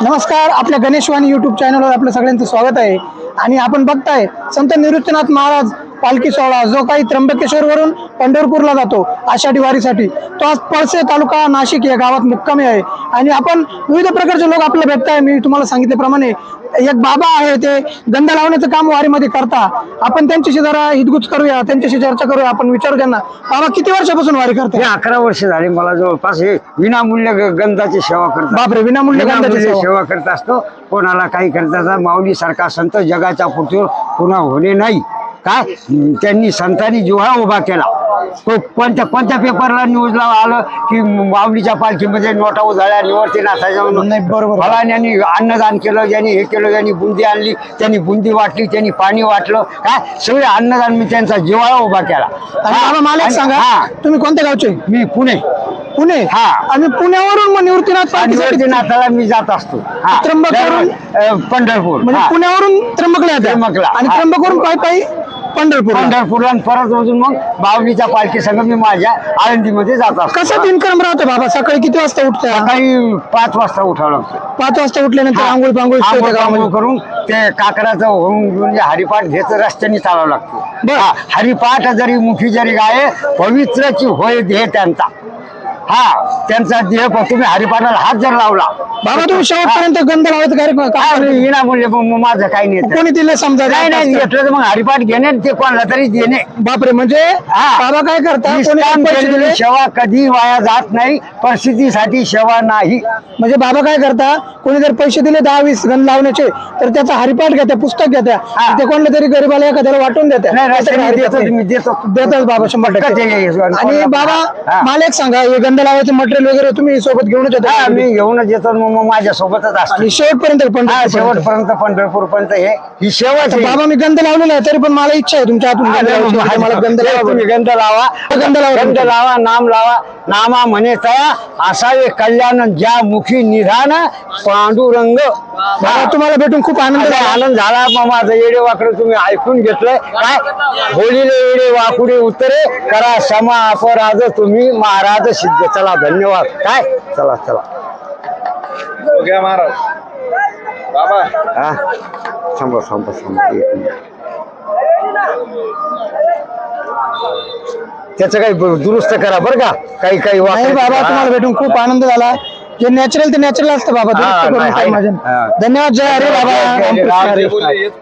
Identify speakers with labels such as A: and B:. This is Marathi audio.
A: नमस्कार आपल्या गणेशवाणी युट्यूब चॅनलवर आपलं सगळ्यांचं स्वागत आहे. आणि आपण बघताय संत निवृत्तीनाथ महाराज पालखी सोहळा जो काही त्र्यंबकेश्वरवरून पंढरपूरला जातो आषाढी वारीसाठी. तो आज पळसे तालुका नाशिक या गावात मुक्कामी आहे. आणि आपण विविध प्रकारचे लोक आपल्याला भेटताय. मी तुम्हाला सांगितल्याप्रमाणे एक बाबा आहे ते गंध लावण्याचं काम वारीमध्ये करता. आपण त्यांच्याशी जरा हितगुज करूया त्यांच्याशी चर्चा करूया. आपण विचारू त्यांना बाबा किती वर्षापासून वारी
B: हे
A: करताय
B: अकरा वर्ष झाले मला जवळपास. हे विनामूल्य गंधाची सेवा करतात.
A: बापरे विनामूल्य गंधाची
B: विनामूल्य
A: सेवा.
B: सेवा करत असतो. कोणाला काही करता माऊली सारखा संत जगाच्या पुढच्यावर पुन्हा होणे नाही. काय त्यांनी संतांनी जिव्हा उभा केला तो कोणत्या कोणत्या पेपरला न्यूजला आलं की माऊलीच्या पालखीमध्ये नोटा उधळल्या निवडते
A: नाही, बरोबर.
B: फलान यांनी अन्नदान केलं ज्यांनी हे केलं ज्यांनी बुंदी आणली त्यांनी बुंदी वाटली त्यांनी पाणी वाटलं काय सगळे अन्नदान मी त्यांचा जिव्हाळा उभा केला
A: मला एक
B: आणि-
A: सांगा
B: हा,
A: तुम्ही कोणत्या गावचे
B: मी पुणे
A: पुणे
B: हा.
A: आणि पुण्यावरून मग निवृत्तीनाथ पालखीसाठी
B: नाथाला मी जात असतो हा.
A: त्र्यंबकवरून?
B: अ, पंढरपूर
A: म्हणजे. पुण्यावरून त्र्यंबकला
B: त्र्यंबकला.
A: आणि. त्र्यंबकवरून पायी पायी पंढरपूर
B: पंढरपूरला आणि परत अजून मग बावलीच्या पालखी संघ मी माझ्या आळंदीमध्ये जात असतो.
A: कसं दिनक्रम राहतो बाबा? सकाळी किती वाजता उठता?
B: सकाळी पाच वाजता उठावं लागतं.
A: पाच वाजता उठल्यानंतर
B: हा.
A: आंघोळ पांघोळ
B: आंघोळ
A: गावामध्ये.
B: करून ते काकडाचं होऊन घेऊन जे हरिपाठ घेत रस्त्याने चालावं लागतं.
A: बरं.
B: हा, हरिपाठ जरी मुखी जरी गाये पवित्रची होय देह त्यांचा. हा त्यांचा देह प- तुम्ही हरिपाठाला हात जर लावला
A: बाबा तुम्ही शेवटपर्यंत गंध लावायचं कार्यक्रम का-
B: अरे विनामूल्य मग माझं काही नाही
A: कोणी दिले समजा
B: नाही नाही घेतलं तर मग हरिपाठ घेणे आणि ते कोणाला तरी देणे.
A: बापरे म्हणजे
B: हा.
A: बाबा काय करता कोणी
B: निष्काम
A: पैसे
B: केलेली
A: दिले?
B: सेवा कधी वाया जात नाही परिस्थितीसाठी सेवा नाही.
A: म्हणजे बाबा काय करता? कोणी जर पैसे दिले दहा वीस गंध लावण्याचे तर त्याचा हरिपाठ घेत्या पुस्तक घेत्या.
B: हा.
A: ते कोणल्या तरी गरीबाला एखाद्याला वाटून देत्या.
B: नाही देतो. मी देतो.
A: देतात बाबा शंभर
B: ते हे-
A: टक्के आणि
B: हा.
A: बाबा मला एक सांगा हे गंध लावायचं मटेरियल वगैरे तुम्ही सोबत घेऊनच
B: हा
A: येता
B: मी घेऊनच येतो मग मग माझ्या सोबतच असतो.
A: आणि शेवटपर्यंत पण
B: शेवटपर्यंत पंढरपूर पर्यंत हे ही आहे.
A: बाबा मी गंध लावलेला आहे तरी पण मला इच्छा आहे तुमच्या हातून गंध लावायची.
B: नाही,
A: म्हणजे मला गंध लावा.
B: तुम्ही गंध लावा.
A: गंध लावा
B: गंध. लावा नाम लावा. नामा म्हणे असावे कल्याण ज्या मुखी निधान पांडुरंग.
A: बाबा तुम्हाला भेटून खूप आनंद
B: आता
A: झाला.
B: आनंद झाला. मग माझं येडे वाकडं तुम्ही ऐकून घेतलंय. काय? होलीले येडे वाकुडे उत्तरे करा क्षमा अपराध. तुम्ही महाराज सिद्ध. चला धन्यवाद. काय? चला चला.
C: हो गया महाराज बाबा
B: हा थांबा थांबा थांबा एक मिनिट. त्याचं काही ब- दुरुस्त करा बरं का काही काही
A: नाही
B: वाक्य-
A: बाबा
B: हा.
A: तुम्हाला भेटून खूप आनंद झाला जे नॅचरल ते नॅचरल असतं बाबा दुरुस्त
B: हा,
A: करून
B: नाही,
A: काय
B: आहे.
A: माझ्या.
B: हा.
A: धन्यवाद जय हरे बाबा रामकृष्ण. हरी.
C: बोलले हेच